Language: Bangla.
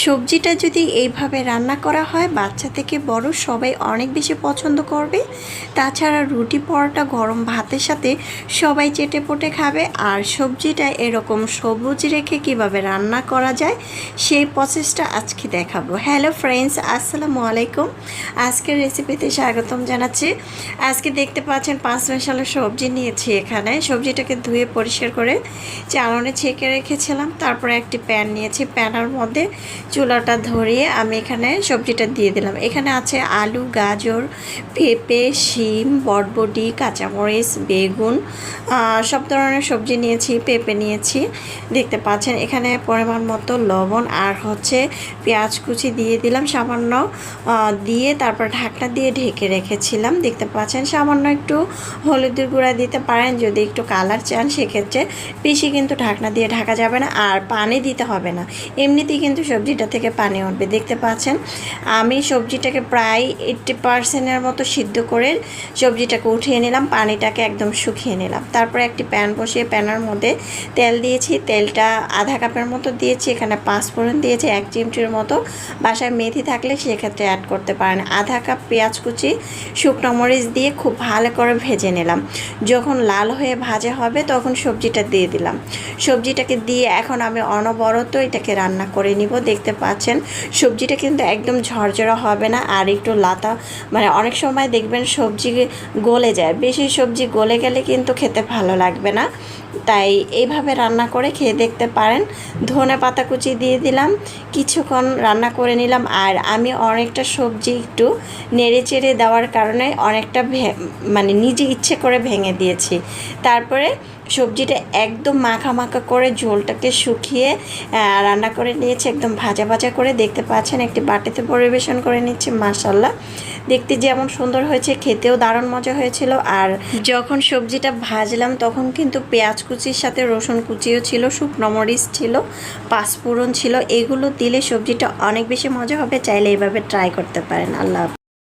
সবজিটা যদি এইভাবে রান্না করা হয়, বাচ্চা থেকে বড় সবাই অনেক বেশি পছন্দ করবে। তাছাড়া রুটি পরোটা, গরম ভাতের সাথে সবাই চেটে পটে খাবে। আর সবজিটা এরকম সবুজ রেখে কীভাবে রান্না করা যায়, সেই প্রসেসটা আজকে দেখাবো। হ্যালো ফ্রেন্ডস আসসালামু আলাইকুম। আজকের রেসিপিতে স্বাগতম জানাচ্ছি। আজকে দেখতে পাচ্ছেন পাঁচ মশালা সবজি নিয়েছি এখানে। সবজিটাকে ধুয়ে পরিষ্কার করে চালনে ছেঁকে রেখেছিলাম। তারপরে একটি প্যান নিয়েছি। প্যানের মধ্যে চুলাটা ধরিয়ে আমি এখানে সবজিটা দিয়ে দিলাম। এখানে আছে আলু, গাজর, পেঁপে, শিম, বটবটি, কাঁচামরিচ, বেগুন সব ধরনের সবজি নিয়েছি, পেঁপে নিয়েছি। দেখতে পাচ্ছেন, এখানে পরিমাণ মতো লবণ আর হচ্ছে পেঁয়াজ কুচি দিয়ে দিলাম। সামান্য দিয়ে তারপর ঢাকনা দিয়ে ঢেকে রেখেছিলাম। দেখতে পাচ্ছেন, সামান্য একটু হলুদের গুঁড়া দিতে পারেন। যদি একটু কালার চান, সেক্ষেত্রে বেশি কিন্তু ঢাকনা দিয়ে ঢাকা যাবে না আর পানি দিতে হবে না। এমনিতেই কিন্তু সবজিটা থেকে পানি উঠবে, দেখতে পাচ্ছেন? আমি সবজিটাকে প্রায় এইট্টি পার্সেন্টের মতো সিদ্ধ করে সবজিটাকে উঠিয়ে নিলাম, পানিটাকে একদম শুকিয়ে নিলাম। তারপরে একটি প্যান বসিয়ে প্যানের মধ্যে তেল দিয়েছি, তেলটা আধা কাপের মতো দিয়েছি, এখানে পাঁচ ফোড়ন দিয়েছি, এক চিমটির মতো। বাসায় মেথি থাকলে সেক্ষেত্রে অ্যাড করতে পারেন। আধা কাপ পেঁয়াজ কুচি, শুকনো মরিচ দিয়ে খুব ভালো করে ভেজে নিলাম। যখন লাল হয়ে ভাজা হবে তখন সবজিটা দিয়ে দিলাম। সবজিটাকে দিয়ে এখন আমি অনবরত এটাকে রান্না করে নিব দেখতে পাচ্ছেন। সবজিটা কিন্তু একদম ঝরঝরা হবে না আর একটু লাতা মানে অনেক সময় দেখবেন সবজি গলে যায়। বেশি সবজি গলে গেলে কিন্তু খেতে ভালো লাগবে না। তাই এইভাবে রান্না করে খেয়ে দেখতে পারেন। ধনে পাতা কুচি দিয়ে দিলাম, কিছুক্ষণ রান্না করে নিলাম। আর আমি অনেকটা সবজি একটু নেড়ে চেড়ে দেওয়ার কারণে অনেকটা মানে নিজে ইচ্ছে করে ভেঙে দিয়েছি। তারপরে সবজিটা একদম মাখা মাখা করে ঝোলটাকে শুকিয়ে রান্না করে নিয়েছি। একদম ভাজা ভাজা করে দেখতে পাচ্ছেন একটি বাটিতে পরিবেশন করে নিচ্ছি মাসাল্লাহ দেখতে যেমন সুন্দর হয়েছে, খেতেও দারুণ মজা হয়েছিল। আর যখন সবজিটা ভাজলাম তখন কিন্তু পেঁয়াজ কুচির সাথে রসুন কুচিও ছিল, শুকনো মরিচ ছিল, পাঁচফোড়ন ছিল এগুলো দিলে সবজিটা অনেক বেশি মজা হবে, চাইলে এইভাবে ট্রাই করতে পারেন আল্লাহ।